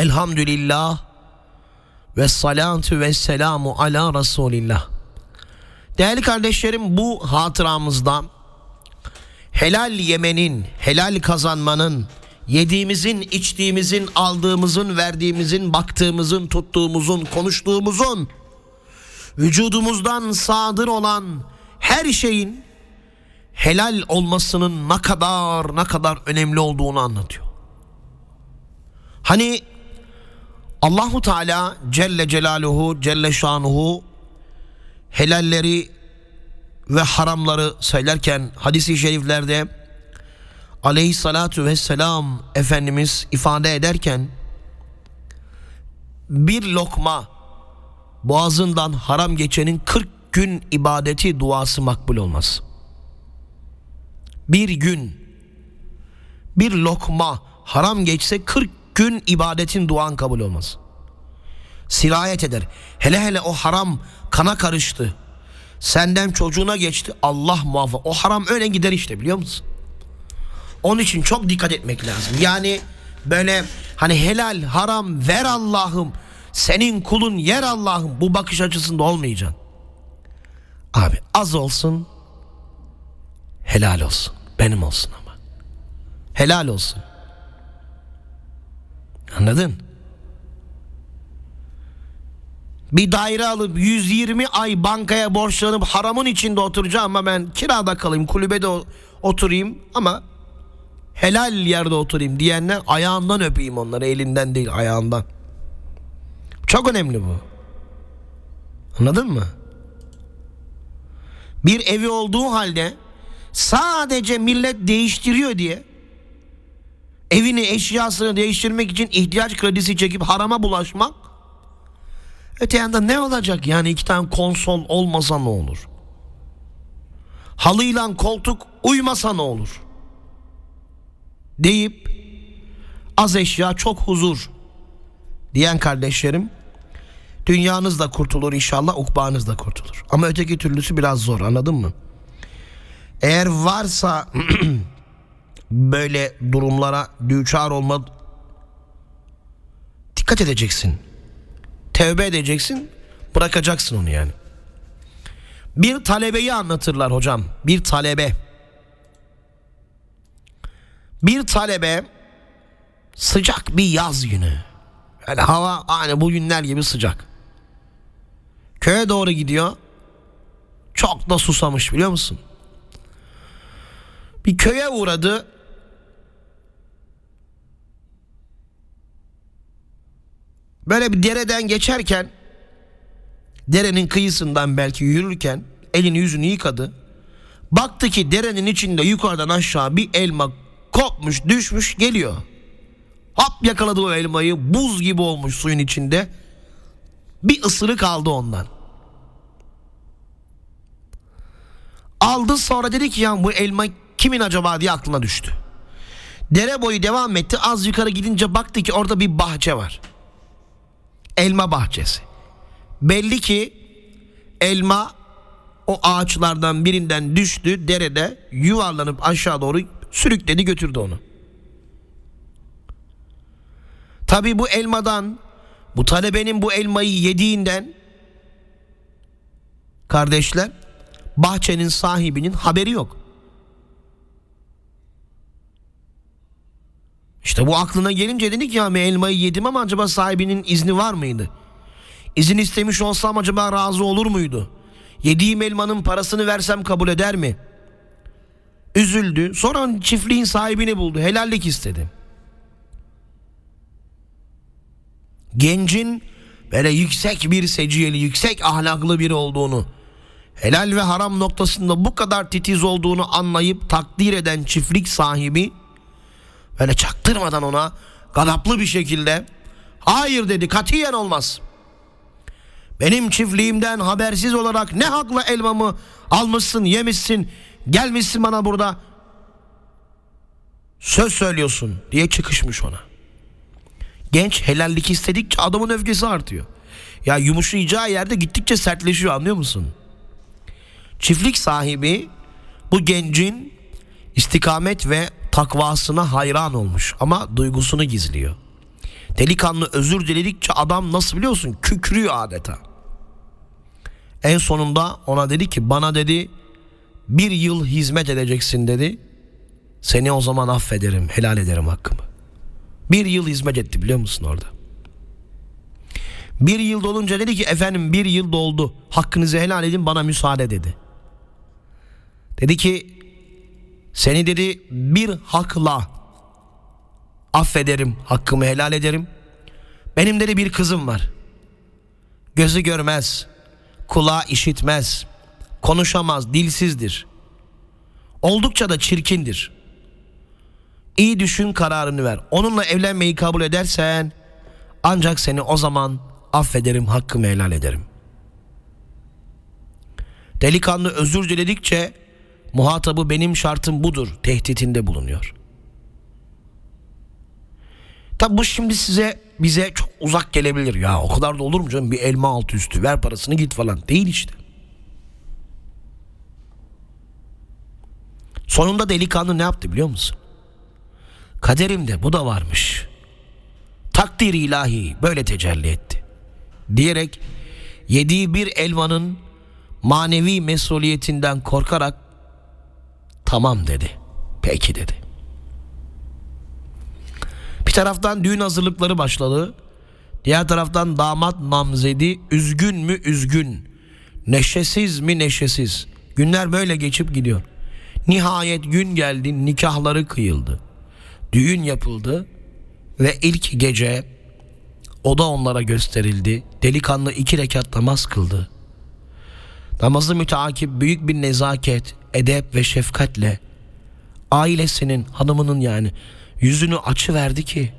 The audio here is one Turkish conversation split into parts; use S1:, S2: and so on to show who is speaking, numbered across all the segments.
S1: Elhamdülillah ve salatu ve selamu ala Resulillah. Değerli kardeşlerim bu hatıramızda helal yemenin, helal kazanmanın, yediğimizin, içtiğimizin, aldığımızın, verdiğimizin, baktığımızın, tuttuğumuzun, konuştuğumuzun, vücudumuzdan sadır olan her şeyin helal olmasının ne kadar ne kadar önemli olduğunu anlatıyor. Hani Allahu Teala Celle Celaluhu Celle Şanuhu helalleri ve haramları söylerken hadisi şeriflerde aleyhissalatu vesselam Efendimiz ifade ederken bir lokma boğazından haram geçenin 40 gün ibadeti duası makbul olmaz. Bir gün bir lokma haram geçse 40 gün ibadetin duan kabul olmaz. Sirayet eder. Hele hele o haram kana karıştı. Senden çocuğuna geçti. Allah muhafaza. O haram öyle gider işte biliyor musun? Onun için çok dikkat etmek lazım. Yani böyle hani helal haram ver Allah'ım. Senin kulun yer Allah'ım. Bu bakış açısında olmayacaksın. Abi az olsun. Helal olsun. Benim olsun ama. Helal olsun. Anladın? Bir daire alıp 120 ay bankaya borçlanıp haramın içinde oturacağım ama ben kirada kalayım, kulübede oturayım ama helal yerde oturayım diyenler ayağından öpeyim onları elinden değil ayağından. Çok önemli bu. Anladın mı? Bir evi olduğu halde sadece millet değiştiriyor diye evini eşyasını değiştirmek için ihtiyaç kredisi çekip harama bulaşmak öte yandan ne olacak? Yani iki tane konsol olmasa ne olur? Halıyla koltuk uymasa ne olur? Deyip az eşya çok huzur diyen kardeşlerim dünyanız da kurtulur inşallah ukbanız da kurtulur. Ama öteki türlüsü biraz zor anladın mı? Eğer varsa böyle durumlara düçar olma dikkat edeceksin. Tevbe edeceksin, bırakacaksın onu yani. Bir talebeyi anlatırlar hocam. Bir talebe. Bir talebe sıcak bir yaz günü. Yani hava aynı bu günler gibi sıcak. Köye doğru gidiyor. Çok da susamış biliyor musun? Bir köye uğradı. Böyle bir dereden geçerken derenin kıyısından belki yürürken elini yüzünü yıkadı. Baktı ki derenin içinde yukarıdan aşağı bir elma kopmuş düşmüş geliyor. Hop yakaladı o elmayı buz gibi olmuş suyun içinde. Bir ısırık aldı ondan. Aldı sonra dedi ki ya bu elma kimin acaba diye aklına düştü. Dere boyu devam etti. Az yukarı gidince baktı ki orada bir bahçe var. Elma bahçesi. Belli ki elma o ağaçlardan birinden düştü derede yuvarlanıp aşağı doğru sürükledi götürdü onu. Tabi bu elmadan bu talebenin bu elmayı yediğinden kardeşler bahçenin sahibinin haberi yok. İşte bu aklına gelince dedi ki ya elmayı yedim ama acaba sahibinin izni var mıydı? İzin istemiş olsam acaba razı olur muydu? Yediğim elmanın parasını versem kabul eder mi? Üzüldü. Sonra çiftliğin sahibini buldu. Helallik istedi. Gencin böyle yüksek bir seciyeli, yüksek ahlaklı biri olduğunu, helal ve haram noktasında bu kadar titiz olduğunu anlayıp takdir eden çiftlik sahibi böyle çaktırmadan ona gadaplı bir şekilde hayır dedi katiyen olmaz. Benim çiftliğimden habersiz olarak ne hakla elmamı almışsın yemişsin gelmişsin bana burada söz söylüyorsun diye çıkışmış ona. Genç helallik istedikçe adamın öfkesi artıyor. Ya yumuşayacağı yerde gittikçe sertleşiyor anlıyor musun? Çiftlik sahibi bu gencin istikamet ve takvasına hayran olmuş ama duygusunu gizliyor. Delikanlı özür diledikçe adam nasıl biliyorsun kükrüyor adeta. En sonunda ona dedi ki bana dedi bir yıl hizmet edeceksin dedi. Seni o zaman affederim helal ederim hakkımı. Bir yıl hizmet etti biliyor musun orada? Bir yıl dolunca dedi ki efendim bir yıl doldu. Hakkınızı helal edin bana müsaade dedi. Dedi ki seni dedi bir hakla affederim hakkımı helal ederim. Benim dedi bir kızım var. Gözü görmez, kulağı işitmez, konuşamaz, dilsizdir. Oldukça da çirkindir. İyi düşün kararını ver. Onunla evlenmeyi kabul edersen ancak seni o zaman affederim hakkımı helal ederim. Delikanlı özür diledikçe muhatabı benim şartım budur tehditinde bulunuyor. Tabi bu şimdi size bize çok uzak gelebilir. Ya o kadar da olur mu canım bir elma altı üstü ver parasını git falan. Değil işte. Sonunda delikanlı ne yaptı biliyor musun? Kaderimde bu da varmış. Takdir ilahi böyle tecelli etti. Diyerek yediği bir elmanın manevi mesuliyetinden korkarak tamam dedi. Peki dedi. Bir taraftan düğün hazırlıkları başladı. Diğer taraftan damat namzedi üzgün mü üzgün. Neşesiz mi neşesiz. Günler böyle geçip gidiyor. Nihayet gün geldi nikahları kıyıldı. Düğün yapıldı ve ilk gece o da onlara gösterildi. Delikanlı iki rekat namaz kıldı. Namazı müteakip büyük bir nezaket, edep ve şefkatle ailesinin, hanımının yani yüzünü açı verdi ki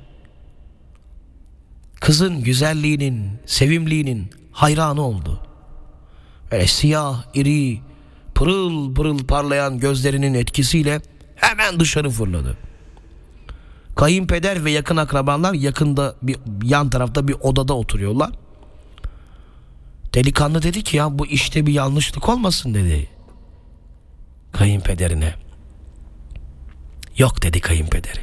S1: kızın güzelliğinin, sevimliğinin hayranı oldu. Böyle siyah, iri, pırıl pırıl parlayan gözlerinin etkisiyle hemen dışarı fırladı. Kayınpeder ve yakın akrabalar yakında bir yan tarafta bir odada oturuyorlar. Delikanlı dedi ki ya bu işte bir yanlışlık olmasın dedi. Kayınpederine. Yok dedi kayınpederi.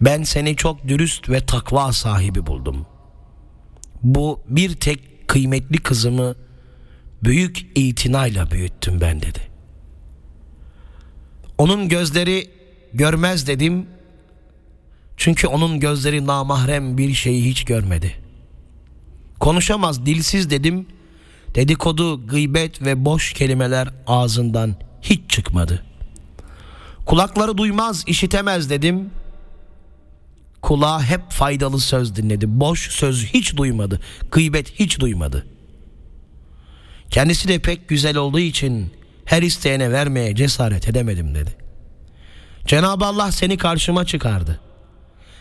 S1: Ben seni çok dürüst ve takva sahibi buldum. Bu bir tek kıymetli kızımı büyük itinayla büyüttüm ben dedi. Onun gözleri görmez dedim. Çünkü onun gözleri namahrem bir şeyi hiç görmedi. Konuşamaz, dilsiz dedim. Dedikodu, gıybet ve boş kelimeler ağzından hiç çıkmadı. Kulakları duymaz, işitemez dedim. Kulağı hep faydalı söz dinledi. Boş söz hiç duymadı. Gıybet hiç duymadı. Kendisi de pek güzel olduğu için her isteyene vermeye cesaret edemedim dedi. Cenab-ı Allah seni karşıma çıkardı.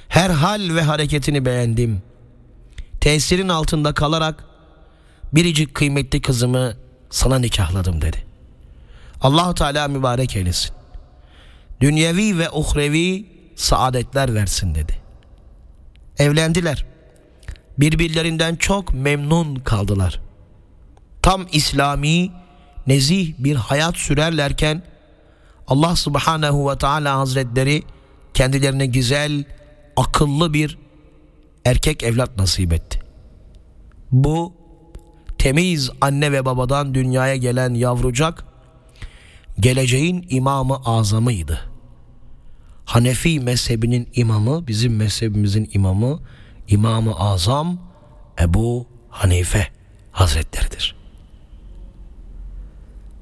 S1: Her hal ve hareketini beğendim. Tesirin altında kalarak biricik kıymetli kızımı sana nikahladım dedi. allah Teala mübarek eylesin. Dünyevi ve uhrevi saadetler versin dedi. Evlendiler. Birbirlerinden çok memnun kaldılar. Tam İslami, nezih bir hayat sürerlerken Allah Subhanahu ve Teala Hazretleri kendilerine güzel, akıllı bir erkek evlat nasip etti. Bu temiz anne ve babadan dünyaya gelen yavrucak geleceğin imamı azamıydı. Hanefi mezhebinin imamı, bizim mezhebimizin imamı İmam-ı Azam Ebu Hanife Hazretleridir.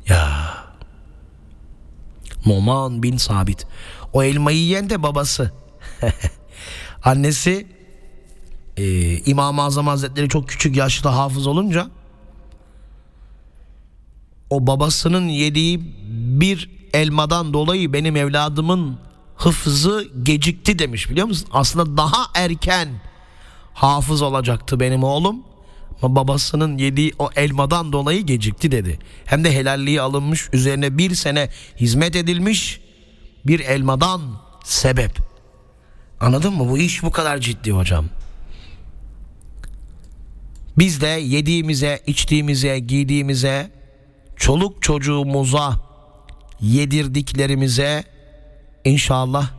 S1: Ya Numan bin Sabit o elmayı yiyen de babası. Annesi e, İmam-ı Azam Hazretleri çok küçük yaşta hafız olunca o babasının yediği bir elmadan dolayı benim evladımın hıfzı gecikti demiş biliyor musun? Aslında daha erken hafız olacaktı benim oğlum. Ama babasının yediği o elmadan dolayı gecikti dedi. Hem de helalliği alınmış üzerine bir sene hizmet edilmiş bir elmadan sebep. Anladın mı? Bu iş bu kadar ciddi hocam. Biz de yediğimize, içtiğimize, giydiğimize, çoluk çocuğumuza yedirdiklerimize İnşallah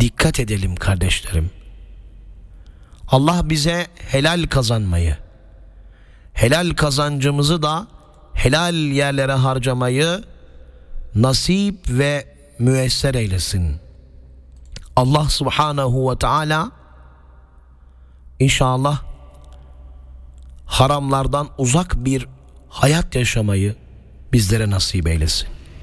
S1: dikkat edelim kardeşlerim. Allah bize helal kazanmayı, helal kazancımızı da helal yerlere harcamayı nasip ve müesser eylesin. Allah subhanahu ve teala inşallah haramlardan uzak bir hayat yaşamayı bizlere nasip eylesin.